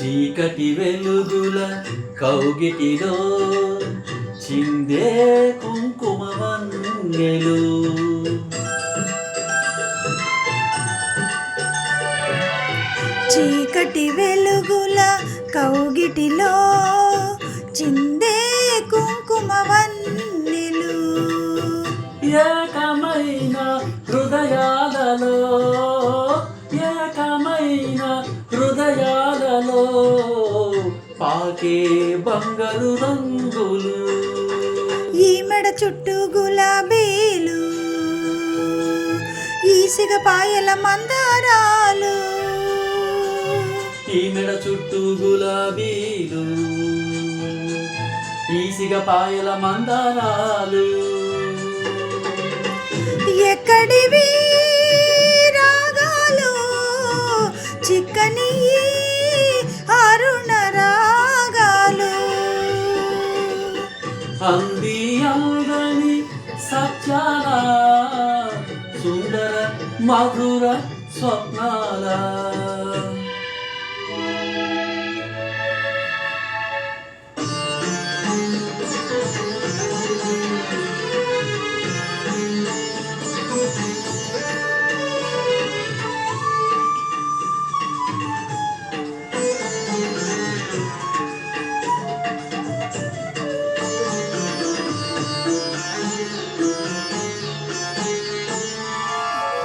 చీకటి వెలుగుల కౌగిటిలో చిందే కుంకుమ వన్నెలు. చీకటి వెలుగుల కౌగిటిలో చిందే కుంకుమ వన్నెలు పాకే బంగారు రంగులు. ఈ మెడ చుట్టూ గులాబీలు ఈసిగ పాయల మందారాలు. ఈ మెడ చుట్టూ గులాబీలు ఈసిగ పాయల మందారాలు. ఎక్కడివి? mağrura sokmalar.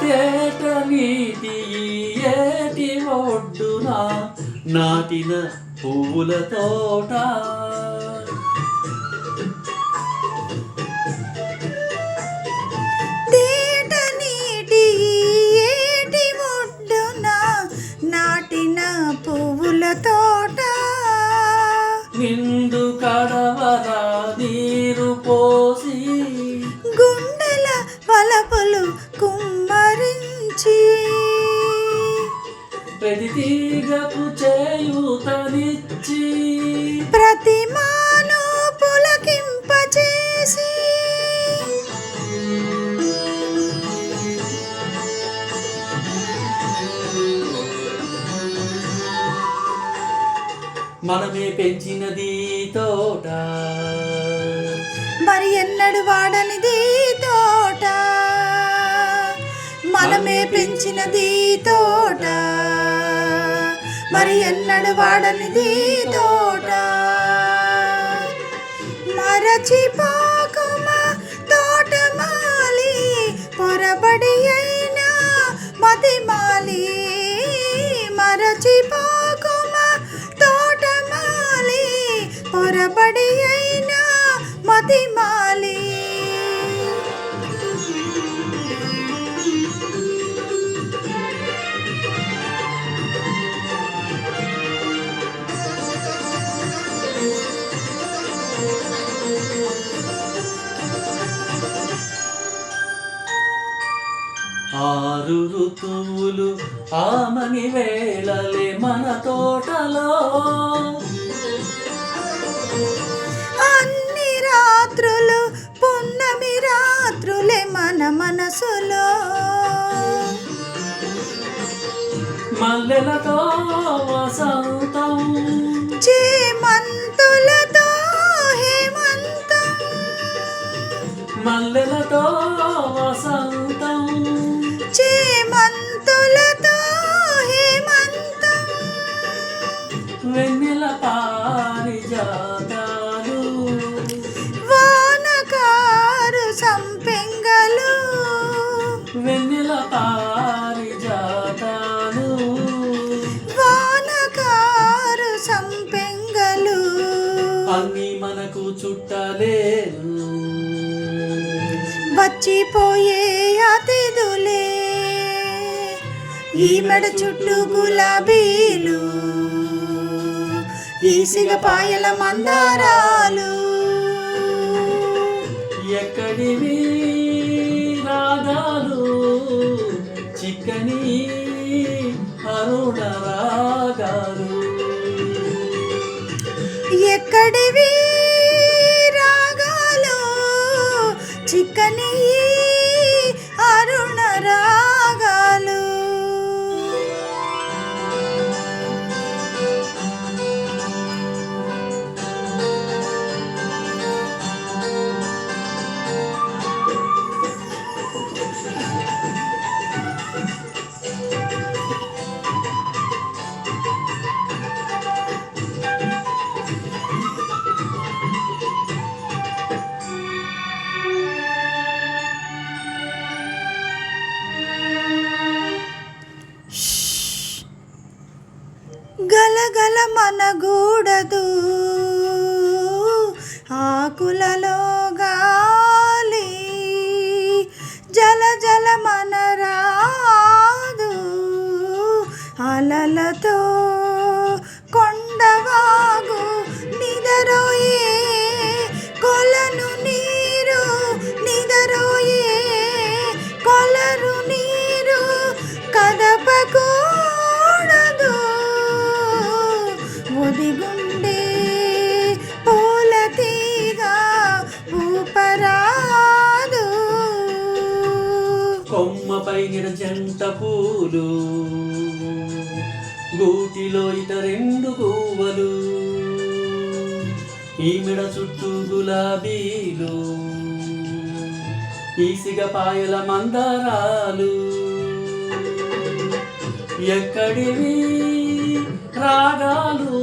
తేట నీటి ఏటి ఒడ్డున నాటిన పువ్వుల తోట మనమే పెంచినది తోట. మరి ఎన్నడు వాడనిది తోట? మనమే పెంచినది తోట. మరి ఎన్నడు వాడనిది తోట. మరచిపోకుమా పొరబడి అయినా మతిమాలి ఆరు ఋతువులు ఆమని వేళలే మన తోటలో. అన్ని రాత్రులు పున్నమి రాత్రులే మన మనసులో. మల్లెలతో వసంతం. చేమంతులతో హేమంతం. మల్లెలతో వసంతం. చేమంతులతో హేమంతం. వెన్నెల పారిజాతాలు వచ్చిపోయే అతిథులే ఈ మెడ చుట్టూ గులాబీలు ఈసిగ పాయల మందారాలు. ಕಲಿ మనగూడదు. పూల తీగ ఊపరాదు. కొమ్మపై నిడ జంట పూలు గూటిలో ఇట రెండు పువ్వులు ఈమెడ చుట్టూ గులాబీలు ఈసిగ పాయల మందారాలు. ఎక్కడివి రాగాలు